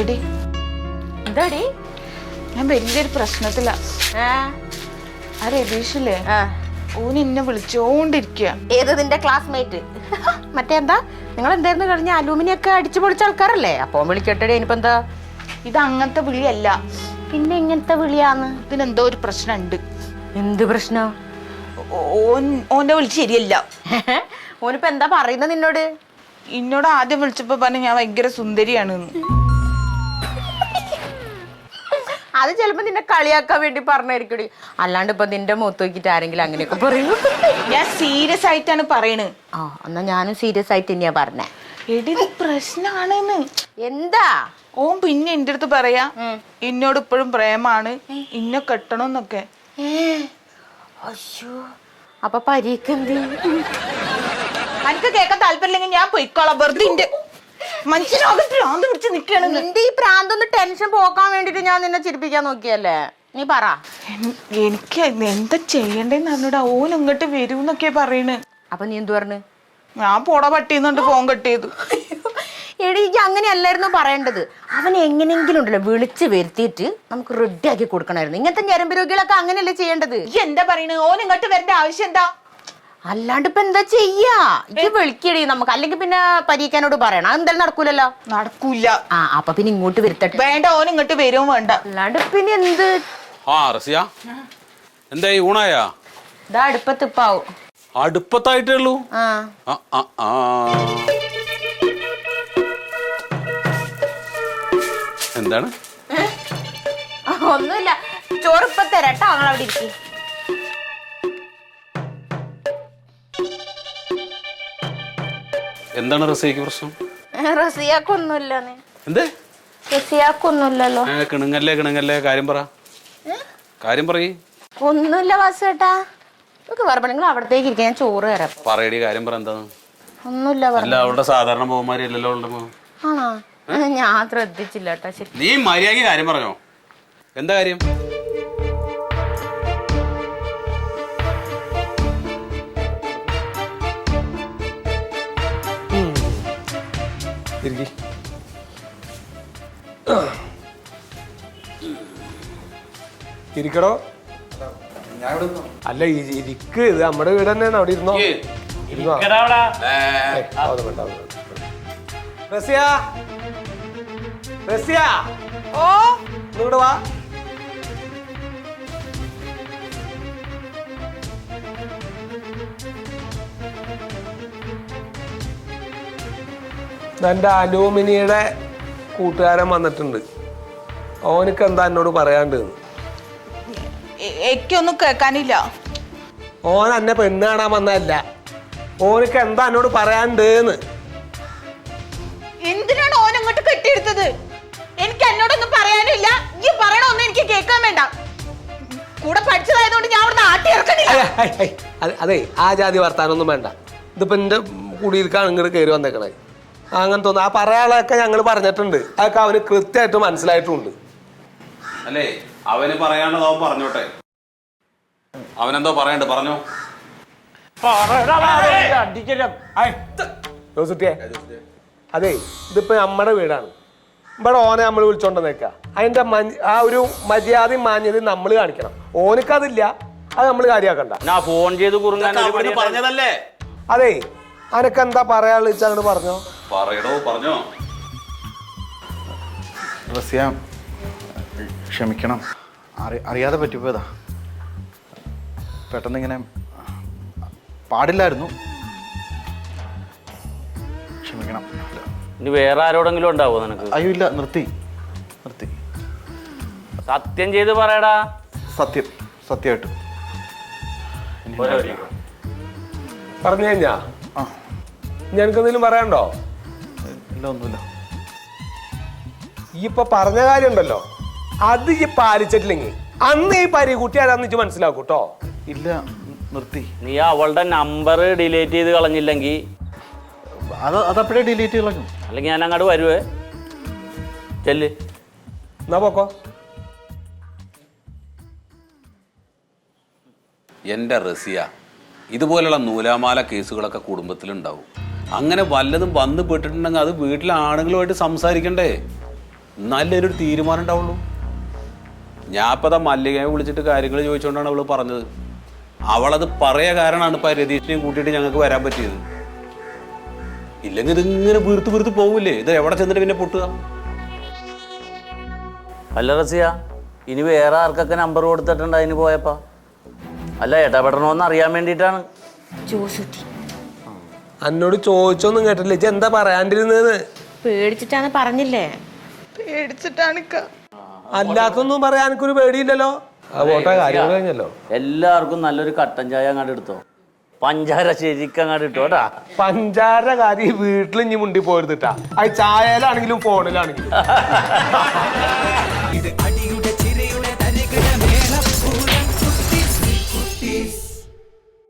എടി? എന്താടി? ഞാൻ വലിയൊരു പ്രശ്നത്തിലാ. ആ. രതീഷില്ലേ. ഓൻ എന്നെ വിളിച്ചോണ്ടിരിക്കുക ഏത് നിന്റെ ക്ലാസ്മേറ്റ് മറ്റേ എന്താ? നിങ്ങൾ എന്തായിരുന്നു കഴിഞ്ഞ അലൂമിനിയം ഒക്കെ അടിച്ചു പൊളിച്ച ആൾക്കാരല്ലേ? അപ്പൊ വിളിക്കട്ടെ ഇനിയിപ്പോ എന്താ? ഇത് അങ്ങനത്തെ വിളിയല്ല. പിന്നെ ഇങ്ങനത്തെ വിളിയാന്ന്? ഇതിനെന്തോ ഒരു പ്രശ്നമുണ്ട് എന്ത് പ്രശ്നം? ഓൻ ഓന്റെ വിളിച്ച് ശരിയല്ല. ഓനിപ്പോ എന്താ പറയുന്നത് നിന്നോട്? എന്നോട് ആദ്യം വിളിച്ചപ്പോ പറഞ്ഞു ഞാൻ ഭയങ്കര സുന്ദരിയാണ് അത് ചിലപ്പോ നിന്നെ കളിയാക്കാൻ വേണ്ടി പറഞ്ഞായിരിക്കും അല്ലാണ്ട് ഇപ്പൊ നിന്റെ മുഖത്ത് നോക്കിട്ട് ആരെങ്കിലും അങ്ങനെയൊക്കെ പറയൂ ഞാൻ സീരിയസ് ആയിട്ടാണ് പറയണത് ആ എന്നാ ഞാനും സീരിയസ് ആയിട്ട് തന്നെയാ പറഞ്ഞേ. എടി ഇത് പ്രശ്നാണെന്ന്. എന്താ? ഓ പിന്നെ എന്റെ അടുത്ത് പറയാ എന്നോട് ഇപ്പോഴും പ്രേമാണ്. ഇന്നെ കെട്ടണമെന്നൊക്കെ അയ്യോ. അപ്പൊ പരീക്കെന്ത് എനിക്ക് കേക്കാൻ താല്പര്യമില്ലെങ്കിൽ ഞാൻ പൊയ്ക്കോളാം. വെറുതെ മനുഷ്യനാകെ ഭ്രാന്ത് പിടിച്ച് നിൽക്കുകയാണെന്ന് നിന്റെ ഈ പ്രാന്തൊന്ന് ടെൻഷൻ പോക്കാൻ വേണ്ടിട്ട് ഞാൻ നിന്നെ ചിരിപ്പിക്കാൻ നോക്കിയല്ലേ? നീ പറ. എനിക്ക് എന്താ ചെയ്യണ്ടേന്ന് അറിഞ്ഞൂടാ. ഓൻ ഇങ്ങോട്ട് വരൂന്നൊക്കെ പറയണ്. അപ്പൊ നീ എന്തു പറഞ്ഞു? ഞാൻ പോട പട്ടിന്നുണ്ട് ഫോൺ കട്ട് ചെയ്തു. എടി ഈ അങ്ങനെയല്ലായിരുന്നു പറയേണ്ടത്. അവൻ എങ്ങനെയെങ്കിലും ഉണ്ടല്ലോ വിളിച്ച് വരുത്തിയിട്ട് നമുക്ക് റെഡി ആക്കി കൊടുക്കണമായിരുന്നു. ഇങ്ങനത്തെ ഞരമ്പ് രോഗികളൊക്കെ അങ്ങനെയല്ലേ ചെയ്യേണ്ടത്? എന്താ പറയണത് ഓൻ ഇങ്ങോട്ട് വരേണ്ട ആവശ്യം എന്താ? അല്ലാണ്ട് ഇപ്പൊ എന്താ ചെയ്യാ? ഇത് വിളിക്കടി നമുക്ക്. അല്ലെങ്കിൽ പിന്നെ പരീക്കാനോട് പറയണം. അതെന്തായാലും നടക്കൂലല്ലോ? നടക്കൂല. ആ അപ്പൊ പിന്നെ ഇങ്ങോട്ട് വരുത്തട്ടെ. വേണ്ട ഓൻ ഇങ്ങോട്ട് വരും വേണ്ട. അല്ലാണ്ട് പിന്നെ എന്ത്? ആ റസിയ. എന്തായി ഊണായാ? ഇതാ അടുപ്പത്ത് ഇപ്പാവും. അടുപ്പത്തായിട്ടേ ഉള്ളൂ ആ. ആ, ആ, ആ. എന്താണ്? ഒന്നുമില്ല. ചോറ് ഇപ്പൊ തരാട്ടോ നിങ്ങൾ അവിടെ ഇരിക്കും. എന്താണ് റസിയക്ക് പ്രശ്നം? റസിയാക്കൊന്നുമില്ല എന്തേ? റസിയാക്കൊന്നുമില്ലല്ലോ. കിണുങ്ങല്ലേ കിണുങ്ങല്ലേ കാര്യം പറ. കാര്യം പറയ്. ഒന്നുമില്ല വാസേട്ടാ നമുക്ക് നിങ്ങൾ അവിടത്തേക്ക് ഇരിക്കാൻ ചോറ് തരാം. പറയടി കാര്യം പറ എന്താണ് ഒന്നുമില്ല അല്ല അവളുടെ സാധാരണ മുഖം. ആണോ? ഞാൻ ശ്രദ്ധിച്ചില്ല കേട്ടോ നീ മര്യാദയ്ക്ക് കാര്യം പറഞ്ഞോ. എന്താ കാര്യം? ഇരിക്കി. ഇരിക്കടോ. അല്ല ഇരിക്ക്. ഇത് നമ്മുടെ വീട് തന്നെയാണ്. അവിടെ ഇരുന്നോ? ഇരുന്നോ. റസിയ. റസിയ. ഓ ഇവിടെ വാ. എന്റെ അലൂമിനിയുടെ കൂട്ടുകാരൻ വന്നിട്ടുണ്ട്. ഓനക്ക് എന്താ എന്നോട് പറയാണ്ട്? എനിക്കൊന്നും കേൾക്കാനില്ല. ഓൻ എന്നെ പെണ്ണ് കാണാൻ വന്നതല്ല. ഓനക്ക് എന്താ എന്നോട് പറയാണ്ട് എന്തിനാണ് ഓൻ അങ്ങോട്ട് കെട്ടിയെടുത്തത്? എനിക്ക് എന്നോടൊന്നും പറയാനില്ല. ഈ പറയണൊന്നും എനിക്ക് കേൾക്കാൻ വേണ്ട. കൂടെ പഠിച്ചതായതുകൊണ്ട് ഞാൻ അവിടുന്ന് ആട്ടി ഇറക്കണില്ല. അതെ ആ ജാതി വർത്താനൊന്നും വേണ്ട. ഇതിപ്പോ എന്റെ കുടിയിരിക്കാണ് ഇങ്ങോട്ട് കയറി വന്നേക്കണേ. അങ്ങനെ തോന്നുന്നു. ആ പറയാളൊക്കെ ഞങ്ങൾ പറഞ്ഞിട്ടുണ്ട്. അതൊക്കെ അവന് കൃത്യമായിട്ട് മനസ്സിലായിട്ടുണ്ട്. അല്ലേ? അവന് പറയാനുള്ളത് അവൻ പറഞ്ഞോട്ടെ. അവനെന്തോ പറയണ്ട് പറഞ്ഞോ. ജോസുട്ടിയെ അതെ ഇതിപ്പോ നമ്മുടെ വീടാണ്. ഇവിടെ ഓനെ നമ്മൾ വിളിച്ചോണ്ട് നിൽക്കുക അതിന്റെ ആ ഒരു മര്യാദയും മാന്യതയും നമ്മൾ കാണിക്കണം. ഓനക്കതില്ല അത് നമ്മൾ കാര്യമാക്കണ്ട ഞാൻ ഫോൺ ചെയ്ത് പറഞ്ഞതല്ലേ? അതെ അനക്ക് എന്താ പറയാനുള്ള വെച്ചാൽ അങ്ങോട്ട് പറഞ്ഞോ? പറയടോ പറഞ്ഞോ. റസിയാം ക്ഷമിക്കണം. അറി അറിയാതെ പറ്റിപ്പോയതാ. പെട്ടെന്ന് ഇങ്ങനെ പാടില്ലായിരുന്നു. ക്ഷമിക്കണം. ഇനി വേറെ ആരോടെങ്കിലും ഉണ്ടാവോ നിനക്ക്? അയ്യോ ഇല്ല നിർത്തി. നിർത്തി. സത്യം ചെയ്ത് പറയടാ. സത്യം സത്യമായിട്ട്. പറഞ്ഞു കഴിഞ്ഞാ? ഞങ്ങൾക്ക് എന്തെങ്കിലും പറയാനുണ്ടോ? ഇല്ല ഒന്നുമില്ല ഈ ഇപ്പൊ പറഞ്ഞ കാര്യം ഉണ്ടല്ലോ അത് ഈ പാലിച്ചിട്ടില്ലെങ്കിൽ അന്ന് ഈ പരികുട്ടി ആരാന്ന് വെച്ച് മനസ്സിലാക്കും കേട്ടോ ഇല്ല നിർത്തി. നീ അവളുടെ നമ്പർ ഡിലീറ്റ് ചെയ്ത് കളഞ്ഞില്ലെങ്കിൽ അത് അതപ്പോഴേ ഡിലീറ്റ് കളഞ്ഞു. അല്ലെങ്കിൽ ഞാൻ അങ്ങോട്ട് വരുവേ. ചെല്ല്. എന്നാ പോക്കോ. എന്റെ റസിയ. ഇതുപോലുള്ള നൂലാമാല കേസുകളൊക്കെ കുടുംബത്തിലുണ്ടാവും. അങ്ങനെ വല്ലതും വന്നു പെട്ടിട്ടുണ്ടെങ്കിൽ അത് വീട്ടിലെ ആണുങ്ങളുമായിട്ട് സംസാരിക്കണ്ടേ? നല്ലൊരു തീരുമാനം ഉണ്ടാവുള്ളൂ. ഞാൻ ഇപ്പം അതാ മല്ലികയെ വിളിച്ചിട്ട് കാര്യങ്ങൾ ചോദിച്ചുകൊണ്ടാണ് അവൾ പറഞ്ഞത്. അവളത് പറയാ കാരണമാണ് ഇപ്പം രതീഷിനെയും കൂട്ടിയിട്ട് ഞങ്ങൾക്ക് വരാൻ പറ്റിയത്. ഇല്ലെങ്കിൽ ഇതിങ്ങനെ വീർത്ത് വീർത്ത് പോവില്ലേ? ഇത് എവിടെ ചെന്നിട്ട് പിന്നെ പൊട്ടുക? അല്ല റസിയ ഇനി വേറെ ആർക്കൊക്കെ നമ്പർ കൊടുത്തിട്ടുണ്ട് അതിന് പോയപ്പോ? അല്ല ഇടപെടണമെന്ന് അറിയാൻ വേണ്ടിട്ടാണ് ജോസൂട്ടി. എന്നോട് ചോദിച്ചൊന്നും കേട്ടില്ല ഇജ്ജ് എന്താ പറയാണ്ടിരുന്നത്? പേടിച്ചിട്ടാണ് പറഞ്ഞില്ലേ? പേടിച്ചിട്ടാണ് ഇക്ക. അല്ലാത്തൊന്നും പറയാൻ എനിക്കൊരു പേടിയില്ലല്ലോ? ആ പോട്ടെ കാര്യം കഴിഞ്ഞല്ലോ. എല്ലാവർക്കും നല്ലൊരു കട്ടൻ ചായ അങ്ങോട്ട് എടുത്തോ പഞ്ചാര ശരിക്കും അങ്ങോട്ട് ഇട്ടോ കേട്ടാ. പഞ്ചാര കാര്യം വീട്ടിൽ ഇനി മുണ്ടി പോരുതിട്ടാ അത് ചായയിലാണെങ്കിലും ഫോണിലാണെങ്കിലും. ഇത് അടി